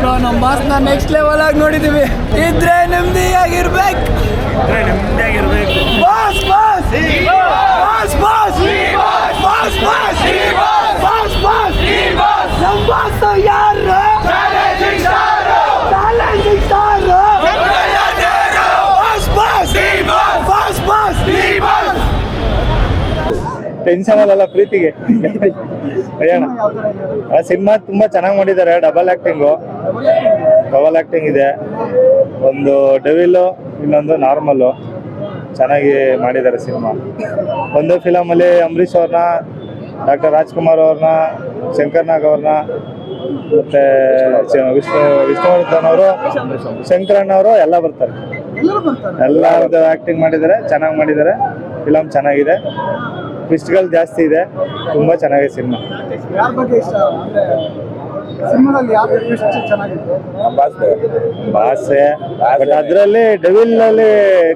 Bro ನಮ್ಮ ಬಾಸ್ನ next level ಆಗಿ ನೋಡಿದೀವಿ. ಇದ್ರೆ ನೆಮ್ಮದಿಯಾಗಿರ್ಬೇಕು. ಆಗಿರ್ಬೇಕು boss boss boss boss boss boss boss ನಮ್ಮ ಬಾಸ್ ಯಾರು challenging star boss boss boss boss tension ಅಲ್ಲ ಪ್ರೀತಿಗೆ? ಆ ಸಿನಿಮಾ ತುಂಬಾ ಚೆನ್ನಾಗಿ ಮಾಡಿದ್ದಾರೆ ಡಬಲ್ ಆಕ್ಟಿಂಗು ಡಬಲ್ ಆಕ್ಟಿಂಗ್ ಇದೆ. ಒಂದು ಡೆವಿಲ್ ಇನ್ನೊಂದು ನಾರ್ಮಲ್ಲು ಚೆನ್ನಾಗಿ ಮಾಡಿದ್ದಾರೆ ಸಿನಿಮಾ. ಒಂದು ಫಿಲಮಲ್ಲಿ ಅಂಬರೀಷ್ ಅವ್ರನ್ನ ಡಾಕ್ಟರ್ ರಾಜ್ಕುಮಾರ್ ಅವ್ರನ್ನ ಶಂಕರ್ ನಾಗ್ ಅವ್ರನ್ನ ಮತ್ತೆ ವಿಷ್ಣು ವಿಷ್ಣುವರ್ಧನ್ ಅವರು ಶಂಕರಣ್ಣ ಅವರು ಎಲ್ಲ ಬರ್ತಾರೆ. ಎಲ್ಲರದ್ದು ಆಕ್ಟಿಂಗ್ ಮಾಡಿದ್ದಾರೆ ಚೆನ್ನಾಗಿ ಮಾಡಿದ್ದಾರೆ. ಫಿಲಮ್ ಚೆನ್ನಾಗಿದೆ. ಟ್ವಿಸ್ಟ್ಗಳು ಜಾಸ್ತಿ ಇದೆ. ತುಂಬಾ ಚೆನ್ನಾಗಿದೆ ಸಿನಿಮಾ. ಯಾರ ಬಗ್ಗೆ ಇಷ್ಟ? ಅಂದ್ರೆ ಸಿನಿಮಾದಲ್ಲಿ ಯಾವ ಎಷ್ಟು ಚೆನ್ನಾಗಿದೆ ಭಾಷೆ ಬಟ್ ಅದರಲ್ಲಿ ಡೆವಿಲ್ ಅಲ್ಲಿ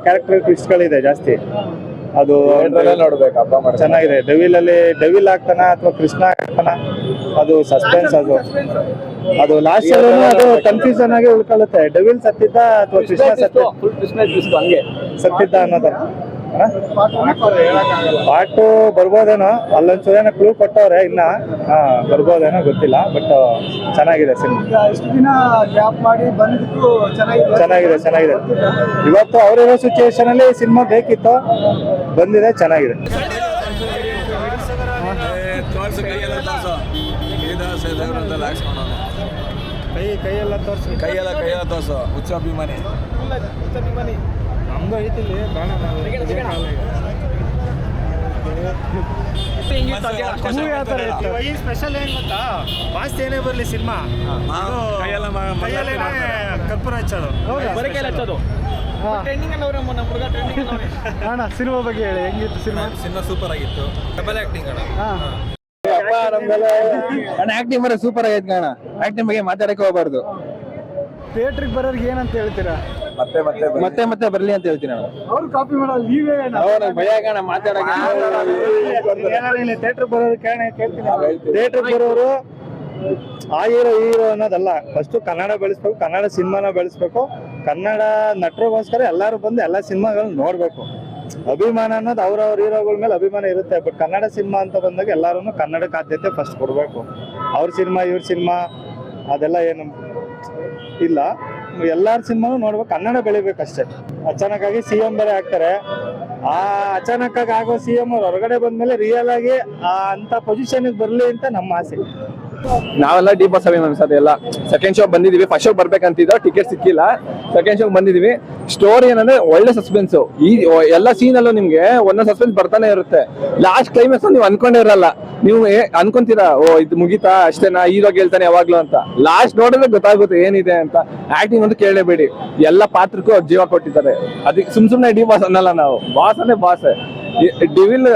ಕ್ಯಾರೆಕ್ಟರ್ ಟ್ವಿಸ್ಟ್ಗಳಿದೆ ಜಾಸ್ತಿ. ಅದು ನೋಡ್ಬೇಕು ಹಬ್ಬ ಚೆನ್ನಾಗಿದೆ. ಡೆವಿಲ್ ಅಲ್ಲಿ ಡೆವಿಲ್ ಆಗ್ತಾನ ಅಥವಾ ಕೃಷ್ಣ ಆಗ್ತಾನ? ಅದು ಸಸ್ಪೆನ್ಸ್ ಅದು. ಅದು ಲಾಸ್ಟ್ ಅದು ಕನ್ಫ್ಯೂಷನ್ ಆಗಿ ಉಳ್ಕೊಳ್ಳುತ್ತೆ. ಡೆವಿಲ್ ಸತ್ತಿದ್ದ ಅಥವಾ ಕೃಷ್ಣ ಸತ್ತಿದ್ದ? ಅನ್ನೋದ ಪಾಟು ಬರ್ಬೋದೇನೋ ಅಲ್ಲೊಂದ್ಸಲ ಕ್ಲೂ ಕೊಟ್ಟವ್ರೆ ಇನ್ನ ಹಾ ಬರ್ಬೋದೇನೋ ಗೊತ್ತಿಲ್ಲ ಬಟ್ ಚೆನ್ನಾಗಿದೆ ಸಿನಿಮಾ. ಈಗ ಇಷ್ಟು ದಿನ ಗ್ಯಾಪ್ ಮಾಡಿ ಬಂದಿದ್ದು ಚೆನ್ನಾಗಿದೆ. ಚೆನ್ನಾಗಿದೆ ಚೆನ್ನಾಗಿದೆ. ಇವತ್ತು ಅವರಿರೋ ಸಿಚುವೇಶನ್ ಅಲ್ಲಿ ಸಿನಿಮಾ ಬೇಕಿತ್ತು ಬಂದಿದೆ ಚೆನ್ನಾಗಿದೆ. ಕೈ ಕೈಯೆಲ್ಲ ತೋರ್ಸು. ಕೈಯೆಲ್ಲ ಕೈ ಕೈಯೆಲ್ಲ ತೋರಿಸಿ. ಕೈಯೆಲ್ಲ ಕೈಯೆಲ್ಲ ತೋರ್ಸು ಹುಚ್ಚ ಅಭಿಮಾನಿ. ನಮ್ದು ಐತಿಲ್ಲಿ ಈ ಸ್ಪೆಷಲ್ ಏನ್ ಗೊತ್ತಾ? ಮಾಸ್ತ್ ಏನೇ ಬರ್ಲಿ ಸಿನಿಮಾ? ಕರ್ಪೂರ ಹಚ್ಚೋದು? ಅಣ್ಣ ಸಿನಿಮಾ ಬಗ್ಗೆ ಹೇಳಿ ಹೆಂಗಿತ್ತು ಸಿನಿಮಾ? ಸಿನಿಮಾ ಸೂಪರ್ ಆಗಿತ್ತು. ಡಬಲ್ ಆಕ್ಟಿಂಗ್ ಅಣ್ಣ. ಅಣ್ಣ ಆಕ್ಟಿಂಗ್ ಬರೋ ಸೂಪರ್ ಆಗೈತೆ ಅಣ್ಣ ಆಕ್ಟಿಂಗ್ ಬಗ್ಗೆ ಮಾತಾಡಕ್ಕೆ ಹೋಗ್ಬಾರ್ದು. ಥಿಯೇಟ್ರಿಗೆ ಬರೋರ್ಗೆ ಏನಂತ ಹೇಳ್ತೀರಾ? ಮತ್ತೆ ಮತ್ತೆ ಮತ್ತೆ ಮತ್ತೆ ಬರ್ಲಿ ಅಂತ ಹೇಳ್ತೀನಿ ನಾನು. ಅವ್ರು ಕಾಪಿ ಮಾಡೋದು ನೀವೇ ಅವ್ರ ಭಯ ಕಣ ಮಾತಾಡಕ್ಕೆ. ಥಿಯೇಟರ್ ಬರೋರು ಕೇಳ ಕೇಳ್ತೀನಿ ಥಿಯೇಟರ್ ಬರೋರು ಆ ಹೀರೋ ಈ ಹೀರೋ ಅನ್ನೋದಲ್ಲ. ಫಸ್ಟ್ ಕನ್ನಡ ಬೆಳೆಸ್ಬೇಕು ಕನ್ನಡ ಸಿನಿಮಾನ ಬೆಳೆಸ್ಬೇಕು. ಕನ್ನಡ ನಟರಿಗೋಸ್ಕರ ಎಲ್ಲರೂ ಬಂದು ಎಲ್ಲ ಸಿನಿಮಾಗಳನ್ನ ನೋಡ್ಬೇಕು. ಅಭಿಮಾನ ಅನ್ನೋದು ಅವ್ರವ್ರ ಹೀರೋಗಳ ಮೇಲೆ ಅಭಿಮಾನ ಇರುತ್ತೆ. ಬಟ್ ಕನ್ನಡ ಸಿನಿಮಾ ಅಂತ ಬಂದಾಗ ಎಲ್ಲರೂ ಕನ್ನಡಕ್ಕೆ ಆದ್ಯತೆ ಫಸ್ಟ್ ಕೊಡಬೇಕು. ಅವ್ರ ಸಿನಿಮಾ ಇವ್ರ ಸಿನಿಮಾ ಅದೆಲ್ಲ ಏನು ಇಲ್ಲ. ಎಲ್ಲಾರ ಸಿನಿಮಾನು ನೋಡ್ಬೇಕು, ಕನ್ನಡ ಬೆಳಿಬೇಕಷ್ಟೇ. ಅಚಾನಕ್ ಆಗಿ ಸಿ ಎಂ ಬೇರೆ ಆಗ್ತಾರೆ ಆ ಅಚಾನಕ್ ಆಗಿ ಆಗೋ ಸಿ ಎಂ ಅವ್ರು ಹೊರಗಡೆ ಬಂದ್ಮೇಲೆ ರಿಯಲ್ ಆಗಿ ಆ ಅಂತ ಪೊಸಿಷನ್ ಬರ್ಲಿ ಅಂತ ನಮ್ಮ ಆಸೆ. ನಾವೆಲ್ಲ ಡಿ ಬಾಸ್ ಅಭಿಮಾನಿ ಸರ್ ಎಲ್ಲ. ಸೆಕೆಂಡ್ ಶೋ ಬಂದಿದೀವಿ. ಫಸ್ಟ್ ಶೋ ಬರ್ಬೇಕಂತಿದ್ದೋ ಟಿಕೆಟ್ ಸಿಕ್ಕಿಲ್ಲ. ಸೆಕೆಂಡ್ ಶೋ ಬಂದಿದೀವಿ. ಸ್ಟೋರಿ ಏನಂದ್ರೆ ಒಳ್ಳೆ ಸಸ್ಪೆನ್ಸ್ ಈ ಎಲ್ಲ ಸೀನ್ ಅಲ್ಲೂ ನಿಮ್ಗೆ ಒಂದೊಂದು ಸಸ್ಪೆನ್ಸ್ ಬರ್ತಾನೆ ಇರುತ್ತೆ. ಲಾಸ್ಟ್ ಕ್ಲೈಮ್ಯಾಕ್ಸ್ ನೀವು ಅನ್ಕೊಂಡೇ ಇರಲ್ಲ. ನೀವು ಅನ್ಕೊಂತೀರಾ? ಓ, ಇದು ಮುಗಿತಾ? ಅಷ್ಟೇನಾ? ಹೀರೋ ಹೇಳ್ತಾನೆ ಯಾವಾಗ್ಲೂ ಅಂತ. ಲಾಸ್ಟ್ ನೋಡಿದ್ರೆ ಗೊತ್ತಾಗುತ್ತೆ ಏನಿದೆ ಅಂತ. ಆಕ್ಟಿಂಗ್ ಅಂತ ಕೇಳಲೇಬೇಡಿ. ಎಲ್ಲ ಪಾತ್ರಕ್ಕೂ ಜೀವ ಕೊಟ್ಟಿದ್ದಾರೆ. ಅದಕ್ಕೆ ಸುಮ್ ಸುಮ್ನೆ ಡಿ ಬಾಸ್ ಅನ್ನಲ್ಲ ನಾವು. ಬಾಸ್ ಅಂದ್ರೆ ಬಾಸ್ ಡಿವಿಲ್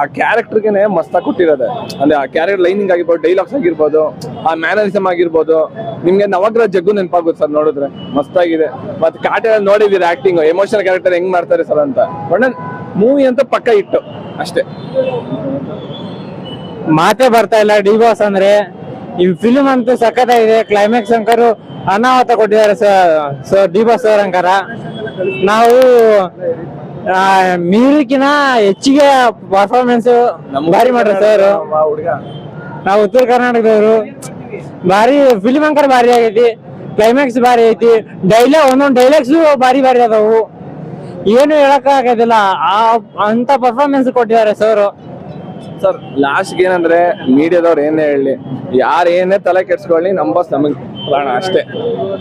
ಆ ಕ್ಯಾರೆಕ್ಟರ್ಗೆನೆ ಮಸ್ತಾಗಿ ಕೊಟ್ಟಿರೋದೆ. ಅಂದ್ರೆ ಆ ಕ್ಯಾರೆಕ್ಟರ್ ಲೈನಿಂಗ್ ಆಗಿರ್ಬೋದು ಡೈಲಾಗ್ಸ್ ಆಗಿರ್ಬೋದು, ಆ ಮ್ಯಾನರಿಸಮ್ ಆಗಿರ್ಬೋದು, ನಿಮ್ಗೆ ನವಗ್ರಹ ಜಗ್ಗು ನೆನಪಾಗುತ್ತೆ ಸರ್ ನೋಡಿದ್ರೆ. ಮಸ್ತಾಗಿದೆ. ಮತ್ತೆ ಕಾಟ ನೋಡಿದಿರ ಆಕ್ಟಿಂಗ್ ಎಮೋಷನಲ್ ಕ್ಯಾರೆಕ್ಟರ್ ಹೆಂಗ್ ಮಾಡ್ತಾರೆ ಸರ್ ಅಂತ. ಒಳ್ಳೆ ಮೂವಿ ಅಂತ ಪಕ್ಕ ಇಟ್ಟು, ಅಷ್ಟೇ. ಮಾತೇ ಬರ್ತಾ ಇಲ್ಲ. ಡಿ ಬಾಸ್ ಅಂದ್ರೆ ಈ ಫಿಲ್ಮ್ ಅಂತೂ ಸಖತ್ತಾಗಿದೆ. ಕ್ಲೈಮ್ಯಾಕ್ಸ್ ಅಂಕರು ಅನಾಹುತ ಕೊಟ್ಟಿದ್ದಾರೆ ಸರ್ ಡಿ ಬಾಸ್ ಸರ್ ಅಂಕಾರ ನಾವು ಮೀರಿಕಿನ ಹೆಚ್ಚಿಗೆ ಪರ್ಫಾರ್ಮೆನ್ಸ್ ಭಾರಿ ಮಾಡ್ರಿ ಸರ್ ಹುಡುಗ. ನಾವು ಉತ್ತರ ಕರ್ನಾಟಕದವರು. ಭಾರಿ ಫಿಲಿಮ್ ಅಂಕರ್ ಭಾರಿ ಆಗೈತಿ ಕ್ಲೈಮ್ಯಾಕ್ಸ್ ಭಾರಿ ಐತಿ ಡೈಲಾಗ್ ಒಂದೊಂದು ಡೈಲಾಗ್ಸ್ ಭಾರಿ ಭಾರಿ ಅದಾವು. ಏನು ಹೇಳಕ್ ಆಗೋದಿಲ್ಲ ಆ ಅಂತ ಪರ್ಫಾರ್ಮೆನ್ಸ್ ಕೊಟ್ಟಿದ್ದಾರೆ ಸರ್ ಸರ್ ಲಾಸ್ಟ್ ಏನಂದ್ರೆ ಮೀಡಿಯಾದವ್ರು ಏನೇ ಹೇಳಿ ಯಾರು ಏನೇ ತಲೆ ಕೆಡ್ಸ್ಕೊಳ್ಳಿ ನಂಬರ್ಸ್ ನಮಗ್. ಪ್ರಾಣ ಅಷ್ಟೇ.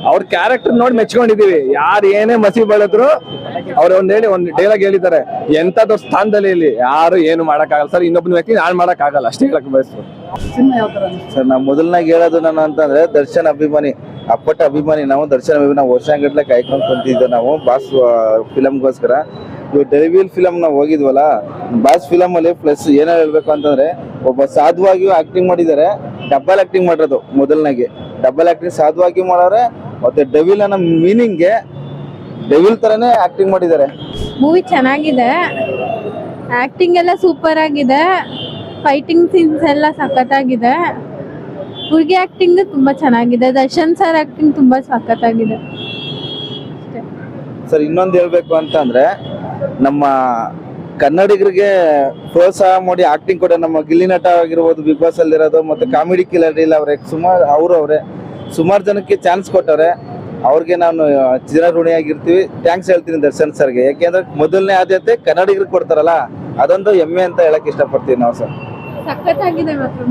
ಅವ್ರ ಕ್ಯಾರೆಕ್ಟರ್ ನೋಡಿ ಮೆಚ್ಕೊಂಡಿದೀವಿ ಯಾರು ಏನೇ ಮಸಿ ಬೆಳೆದ್ರು ಅವ್ರ ಒಂದ್ ಹೇಳಿ ಒಂದ್ ಡೈಲಾಗ್ ಹೇಳಿದ್ದಾರೆ. ಎಂತದ್ರ ಸ್ಥಾನದಲ್ಲಿ ಇಲ್ಲಿ ಯಾರು ಏನು ಮಾಡಕ್ಕಾಗಲ್ಲ. ಸರ್ ಇನ್ನೊಬ್ಬನ ವ್ಯಕ್ತಿ ನಾನ್ ಮಾಡಕ್ ಆಗಲ್ಲ ಅಷ್ಟೇ ಹೇಳಕ್ ಬಯಸ್ತು ಸಿನಿಮಾ ಯಾವ ತರ ಸರ್ ನಾವು ಮೊದಲನಾಗ ಹೇಳೋದು ನಾನು ಅಂತಂದ್ರೆ ದರ್ಶನ್ ಅಭಿಮಾನಿ ಅಪ್ಪಟ ಅಭಿಮಾನಿ. ನಾವು ದರ್ಶನ್ ಅಭಿಮಾನಿ ನಾವು ವರ್ಷಗಟ್ಲೆ ಕಾಯ್ಕೊಂಡು ಕುಂತಿದ್ದೆ ನಾವು. ಬಾಸ್ ಫಿಲಮ್ಗೋಸ್ಕರ. ಇವ್ ಡೆಲಿವಿಲ್ ಫಿಲಮ್ ನಾವು ಹೋಗಿದ್ವಲ್ಲ ಬಾಸ್ ಫಿಲಮ್ ಅಲ್ಲಿ ಪ್ಲಸ್ ಏನೋ ಹೇಳ್ಬೇಕು ಅಂತಂದ್ರೆ ಒಬ್ಬ ಸಾಧುವಾಗಿಯೂ ಆಕ್ಟಿಂಗ್ ಮಾಡಿದ್ದಾರೆ. ಡಬ್ಬಲ್ ಆಕ್ಟಿಂಗ್ ಮಾಡಿರೋದು ಮೊದಲನಾಗೆ. ಡಬಲ್ ಆಕ್ಟಿಂಗ್ ಸಾಧುವಾಗಿ ಮಾಡವ್ರೆ ಮತ್ತೆ ಡೆವಿಲ್ ಅನ್ನೋ ಮೀನಿಂಗ್ಗೆ ಡೆವಿಲ್ ತರನೇ ಆಕ್ಟಿಂಗ್ ಮಾಡಿದ್ದಾರೆ. ಮೂವಿ ಚೆನ್ನಾಗಿದೆ. ಆಕ್ಟಿಂಗ್ ಎಲ್ಲ ಸೂಪರ್ ಆಗಿದೆ. ಫೈಟಿಂಗ್ ಸೀನ್ಸ್ ಎಲ್ಲ ಸಖತ್ತಾಗಿದೆ. ಹುಡುಗಿ ಆಕ್ಟಿಂಗ್ ತುಂಬಾ ಚೆನ್ನಾಗಿದೆ. ದರ್ಶನ್ ಸರ್ ಆಕ್ಟಿಂಗ್ ತುಂಬಾ ಸಖತ್ತಾಗಿದೆ. ಸರ್ ಇನ್ನೊಂದು ಹೇಳ್ಬೇಕು ಅಂತಂದ್ರೆ ನಮ್ಮ ಕನ್ನಡಿಗರಿಗೆ ಪ್ರೋತ್ಸಾಹ ಮಾಡಿ ಆಕ್ಟಿಂಗ್ ಕೂಡ ನಮ್ಮ ಗಿಲ್ಲಿ ನಟ ಆಗಿರ್ಬೋದು ಬಿಗ್ ಬಾಸ್ ಅಲ್ಲಿರೋದು ಮತ್ತೆ ಕಾಮಿಡಿ ಕಿಲರ್ ಇಲ್ಲ ಅವ್ರೆ, ಸುಮಾರು ಅವರು ಅವರೇ. ಸುಮಾರು ಜನಕ್ಕೆ ಚಾನ್ಸ್ ಕೊಟ್ಟವ್ರೆ. ಅವ್ರಿಗೆ ನಾನು ಚಿರ ಋಣಿಯಾಗಿರ್ತೀವಿ. ಥ್ಯಾಂಕ್ಸ್ ಹೇಳ್ತೀನಿ ದರ್ಶನ್ ಸರ್ಗೆ. ಯಾಕೆಂದ್ರೆ ಮೊದಲನೇ ಆದ್ಯತೆ ಕನ್ನಡಿಗರಿಗೆ ಕೊಡ್ತಾರಲ್ಲ, ಅದೊಂದು ಹೆಮ್ಮೆ ಅಂತ ಹೇಳಕ್ ಇಷ್ಟಪಡ್ತೀವಿ ನಾವು ಸರ್. ಸಖತ್ತಾಗಿದೆ ಮಾತ್ರ